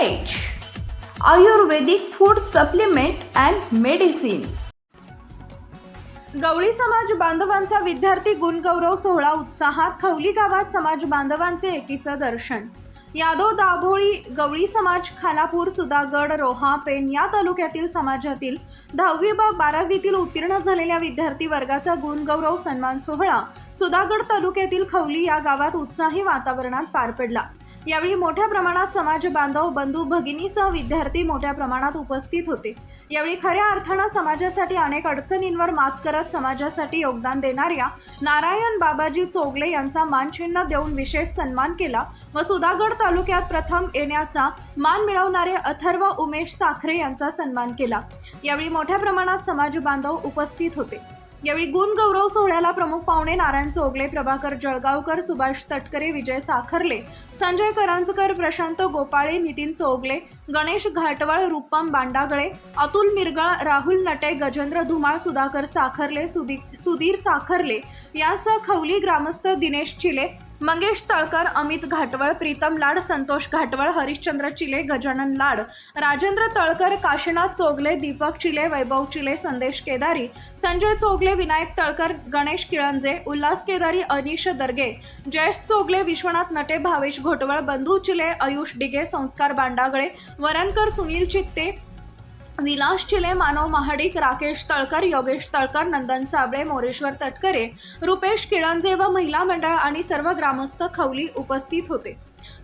Ayurvedic food supplement and medicine गवळी समाज बांधवांचा विद्यार्थी गुणगौरव सोहळा उत्साहात खवली गावात समाज बांधवांचे एकीचं दर्शन. यादव दाभोळी गवळी समाज खानापूर सुधागड रोहा पेन या तालुक्यातील समाजातील दहावी व बारावीतील उत्तीर्ण झालेल्या विद्यार्थी वर्गाचा गुणगौरव सन्मान सोहळा सुधागड तालुक्यातील खवली या गावात उत्साही वातावरणात पार पडला. यावेळी मोठ्या प्रमाणात समाज बांधव बंधू भगिनीसह विद्यार्थी मोठ्या प्रमाणात उपस्थित होते. यावेळी खऱ्या अर्थानं समाजासाठी अनेक अडचणींवर मात करत समाजासाठी योगदान देणाऱ्या नारायण बाबाजी चोगले यांचा मानचिन्ह देऊन विशेष सन्मान केला व सुधागड तालुक्यात प्रथम येण्याचा मान मिळवणारे अथर्व उमेश साखरे यांचा सन्मान केला. यावेळी मोठ्या प्रमाणात समाज बांधव उपस्थित होते. यावेळी गुण गौरव सोहळ्याला प्रमुख पाहुणे नारायण चोगले प्रभाकर जळगावकर सुभाष तटकरे विजय साखरले संजय करांजकर प्रशांत गोपाळे नितीन चोगले गणेश घाटवळ रुपम बांडागळे अतुल मिरगळ राहुल नटे गजेंद्र धुमाळ सुधाकर साखरले सुदी सुधीर साखरले यासह खवली ग्रामस्थ दिनेश चिले मंगेश तळकर अमित घाटवळ प्रीतम लाड संतोष घाटवळ हरिश्चंद्र चिले गजानन लाड राजेंद्र तळकर काशीनाथ चोगले दीपक चिले वैभव चिले संदेश केदारी संजय चोगले विनायक तळकर गणेश किळंजे उल्हास केदारी अनिश दर्गे जयेश चोगले विश्वनाथ नटे भावेश घोटवळ बंधू चिले आयुष डिगे संस्कार बांडागळे वरणकर सुनील चित्ते विलास चिले मानव महाडिक राकेश तळकर योगेश तळकर नंदन साबळे मोरेश्वर तटकरे रुपेश किळंजे व महिला मंडळ आणि सर्व ग्रामस्थ खवली उपस्थित होते.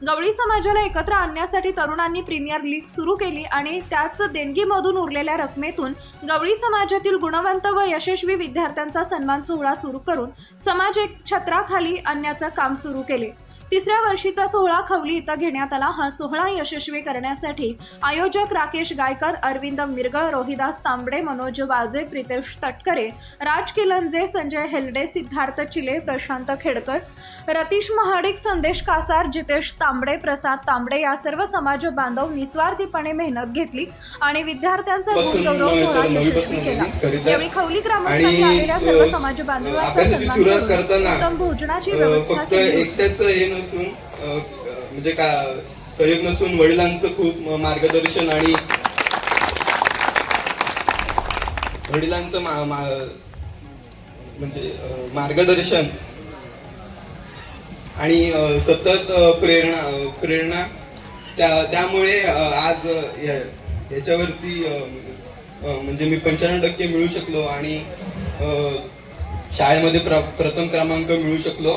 गवळी समाजाला एकत्र आणण्यासाठी तरुणांनी प्रीमियर लीग सुरू केली आणि त्याच देणगीमधून उरलेल्या रकमेतून गवळी समाजातील गुणवंत व यशस्वी विद्यार्थ्यांचा सन्मान सोहळा सुरू करून समाज एक छत्राखाली आणण्याचं काम सुरू केले. तिसऱ्या वर्षीचा सोहळा खवली इथं घेण्यात आला हा सोहळा यशस्वी करण्यासाठी आयोजक राकेश गायकर अरविंद मिरगळ रोहिदास तांबडे मनोज वाजे प्रितेश तटकरे राज किलंजे संजय हेल्डे सिद्धार्थ चिले प्रशांत खेडकर रतीश महाडिक संदेश कासार जितेश तांबडे प्रसाद तांबडे या सर्व समाज बांधव निस्वार्थीपणे मेहनत घेतली आणि विद्यार्थ्यांचा. यावेळी खवली ग्रामस्थांनी आलेल्या सर्व समाज बांधवांचा अभ्यासाची सन्मान सुरुवात करून करताना उत्तम भोजनाची व्यवस्था केली नसून म्हणजे का सहयोग नसून वडिलांचं खूप मार्गदर्शन आणि वडिलांचं मा, मा, म्हणजे मार्गदर्शन आणि सतत प्रेरणा प्रेरणा त्या त्यामुळे आज याच्यावरती म्हणजे मी पंच्याण्णव टक्के मिळू शकलो आणि शाळेमध्ये प्र प्रथम क्रमांक मिळू शकलो.